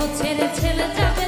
হচ্ছে ছেলে যাবে